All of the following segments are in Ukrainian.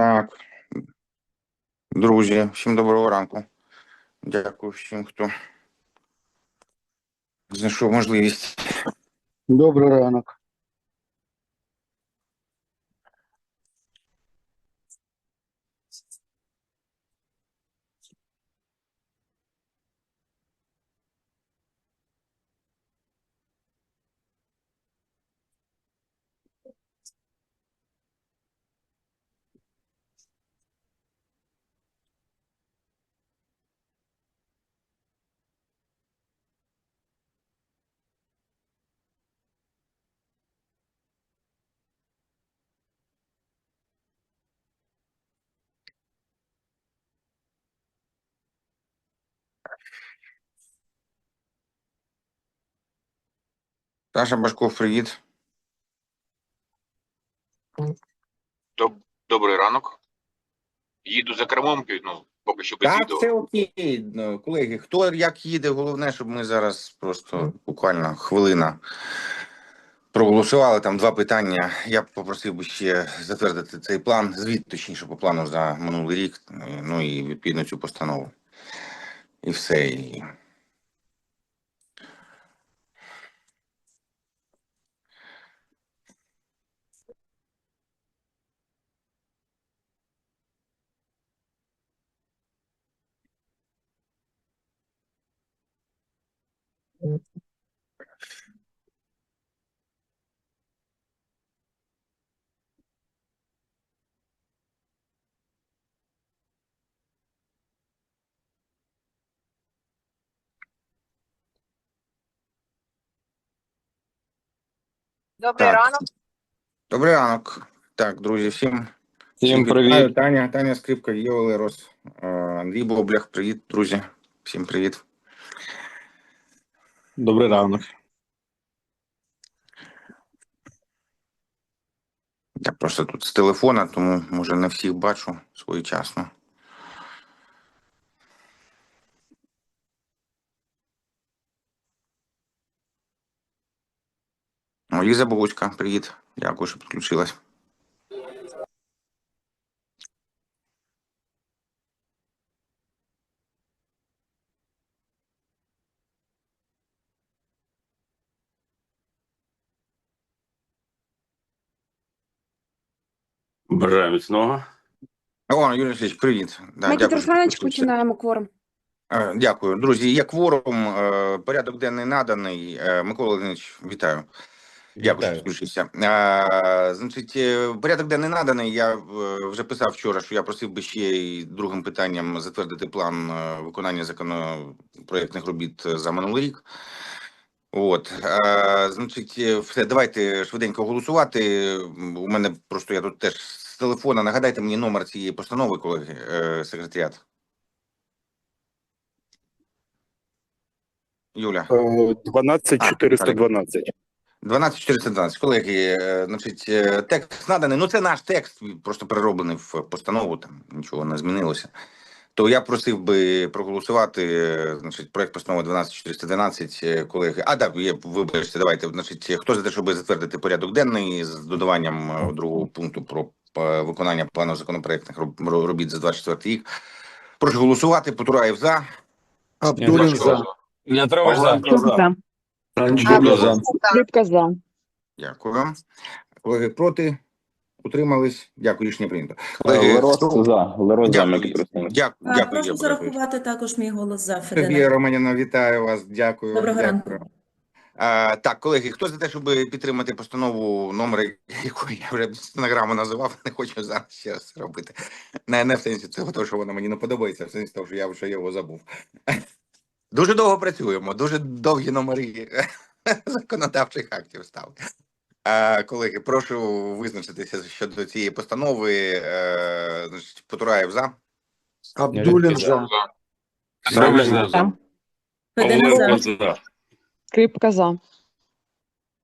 Так. Друзі, всім доброго ранку. Дякую всім, хто знайшов можливість. Добрий ранок. Саша Башков, привіт. Доб- Добрий ранок. Їду за кермом, ну, поки що без Так, відео. все окей. Ну, Колеги, хто як їде, головне, щоб ми зараз просто буквально хвилина проголосували там два питання. Я б попросив би ще затвердити цей план, звіт, точніше, по плану за минулий рік, ну і відповідно цю постанову. І все. І... Добрий Так. ранок. Добрий ранок. Так, друзі, всім. Всім привіт. Таня, Таня Скрипка, Єва Лерос, е, Андрій Боблях. Привіт, друзі. Всім привіт. Добрий ранок. Я просто тут з телефона, тому може не всіх бачу своєчасно. О, Ліза Богуцька, привіт. Дякую, що підключилась. Бажаю міцного. О, Юрій Васильович, привіт. Да, що Русланович, починаємо кворум. Е, Дякую, друзі. Є кворум. е, Порядок денний наданий. Е, Микола Леонидович, вітаю. Дякую, що підключився. Е, Значить, порядок денний наданий. Я вже писав вчора, що я просив би ще й другим питанням затвердити план виконання законопроектних робіт за минулий рік. От, е, значить, е, все, давайте швиденько голосувати. У мене просто я тут теж з телефона. Нагадайте мені номер цієї постанови, колеги, е, секретаріат. Юля. Е, 12412. 12412. Колеги, е, значить, е, текст наданий. Ну, це наш текст, просто перероблений в постанову, там нічого не змінилося. То я просив би проголосувати, значить, проект постанови 12412, е, колеги. А, так, є, вибачте, давайте. Значить, хто за те, щоб затвердити порядок денний з додаванням е, другого пункту про е, виконання плану законопроектних робіт за 24 рік. Прошу голосувати. Потураєв за. Абдулін за. Дмитро за. За. За. За. Дякую. Колеги проти? Утримались? Дякую, рішення прийнято. Колеги, Лерос хто- за. Лерос за Дякую, дякую, дякую. прошу зарахувати також мій голос за Сергія Федина. Романіна, вітаю вас. Дякую. Доброго дякую. ранку. А, так, колеги, хто за те, щоб підтримати постанову номер, яку я вже стенограму називав, не хочу зараз ще раз робити. Не, не в сенсі цього, того, що воно мені не подобається, а в сенсі того, що я вже його забув. Дуже довго працюємо, дуже довгі номери законодавчих актів стали. Колеги, прошу визначитися щодо цієї постанови. Е, значить, Потураєв за. Абдулін за. Сравич за.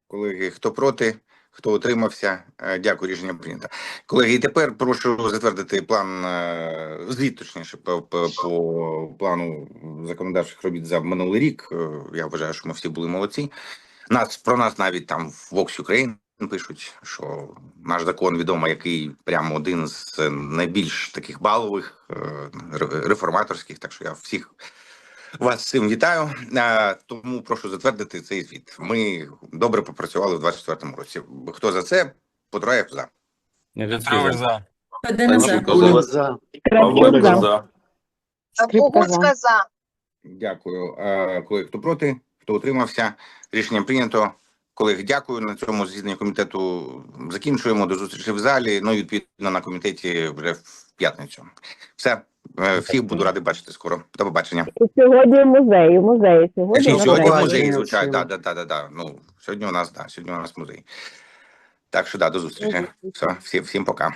Колеги, хто проти, хто утримався, Е, дякую, рішення прийнято. Колеги, і тепер прошу затвердити план е, звіт, точніше, по, по, по плану законодавчих робіт за минулий рік. Я вважаю, що ми всі були молодці. Нас про нас навіть там в Vox Ukraine пишуть, що наш закон відомо, який прямо один з найбільш таких балових е, реформаторських. Так що я всіх вас з цим вітаю. Е, Тому прошу затвердити цей звіт. Ми добре попрацювали в 24-му році. Хто за це? Потроєв за. Богуцька. Дякую. Е, хто проти, хто утримався? Рішення прийнято. Колеги, дякую. На цьому засідання комітету закінчуємо. До зустрічі в залі. Ну і відповідно на комітеті вже в п'ятницю. Все. Е, Всіх буду радий бачити скоро. До побачення. Сьогодні в музеї. Сьогодні, Ще сьогодні звучать. всім. Да, да, да, да, да. Ну сьогодні у нас да, сьогодні у нас музей. Так що да, до зустрічі. Все, всім, всім пока.